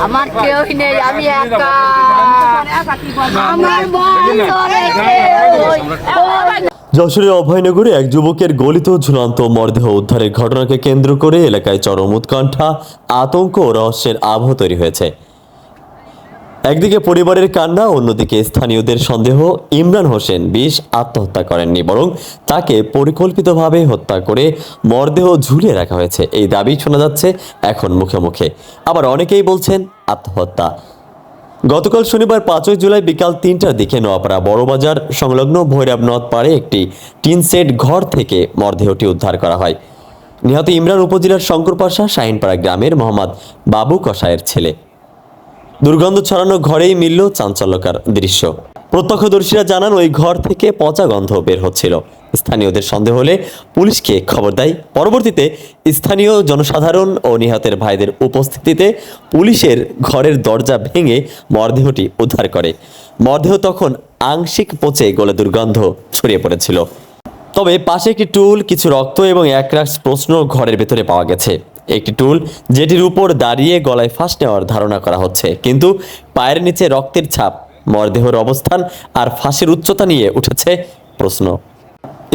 আমার কেউই নেই আমি একা। যশোরের অভয়নগরে এক যুবকের গলিত ঝুলন্ত মরদেহ উদ্ধারের ঘটনাকে কেন্দ্র করে এলাকায় চরম উৎকণ্ঠা আতঙ্ক ও রহস্যের আবহ তৈরি হয়েছে। একদিকে পরিবারের কান্না, অন্যদিকে স্থানীয়দের সন্দেহ। ইমরান হোসেন বিষ আত্মহত্যা করেননি, বরং তাকে পরিকল্পিতভাবে হত্যা করে মরদেহ ঝুলিয়ে রাখা হয়েছে। এই দাবি শোনা যাচ্ছে এখন মুখে মুখে। আবার অনেকেই বলছেন আত্মহত্যা। গতকাল শনিবার পাঁচই জুলাই বিকাল তিনটার দিকে নোয়াপাড়া বড়বাজার সংলগ্ন ভৈরব নদ পাড়ে একটি টিন সেট ঘর থেকে মরদেহটি উদ্ধার করা হয়। নিহত ইমরান উপজেলার শঙ্করপাশা, শাহিনপাড়া গ্রামের মোহাম্মদ বাবু কসায়ের ছেলে। দুর্গন্ধ ছড়ানো ঘরেই মিলল চাঞ্চল্যকার দৃশ্য। প্রত্যক্ষদর্শীরা জানান, ওই ঘর থেকে পচা গন্ধ বের হচ্ছিল। স্থানীয়দের সন্দেহ হলে পুলিশকে খবর দেয়। পরবর্তীতে স্থানীয় জনসাধারণ ও নিহতের ভাইদের উপস্থিতিতে পুলিশের ঘরের দরজা ভেঙে মরদেহটি উদ্ধার করে। মরদেহ তখন আংশিক পচে গলে দুর্গন্ধ ছড়িয়ে পড়েছিল। তবে পাশে একটি টুল, কিছু রক্ত এবং এক রাশ প্রশ্ন ঘরের ভেতরে পাওয়া গেছে। একটি টুল যেটির উপর দাঁড়িয়ে গলায় ফাঁস নেওয়ার ধারণা করা হচ্ছে। কিন্তু পায়ের নিচে রক্তের ছাপ, মরদেহর অবস্থান আর ফাঁসের উচ্চতা নিয়ে উঠেছে প্রশ্ন।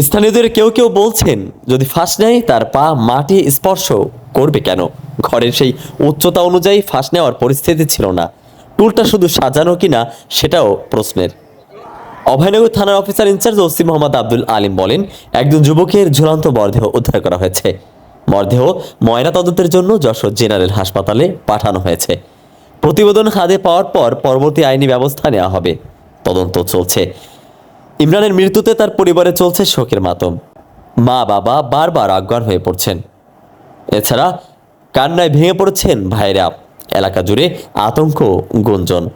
স্থানীয়দের কেউ কেউ বলছেন, যদি ফাঁস নেয়, তার পা মাটি স্পর্শ করবে কেন? ঘরের সেই উচ্চতা অনুযায়ী ফাঁস নেওয়ার পরিস্থিতি ছিল না। টুলটা শুধু সাজানো কিনা সেটাও প্রশ্নের। অভয়নগর থানার officer in charge OC Mohammad Abdul Alim বলেন, একজন যুবকের ঝুলন্ত মরদেহ উদ্ধার করা হয়েছে। মরদেহ ময়না তদন্তের জন্য যশোর জেনারেল হাসপাতালে পাঠানো হয়েছে। প্রতিবেদন হাতে পাওয়ার পর পরবর্তী আইনি ব্যবস্থা নেওয়া হবে। তদন্ত চলছে। ইমরানের মৃত্যুতে তার পরিবারে চলছে শোকের মাতম। মা, বাবা বারবার অজ্ঞান হয়ে পড়ছেন। এছাড়া কান্নায় ভেঙে পড়ছেন ভাইরা। এলাকা জুড়ে আতঙ্ক গুঞ্জন।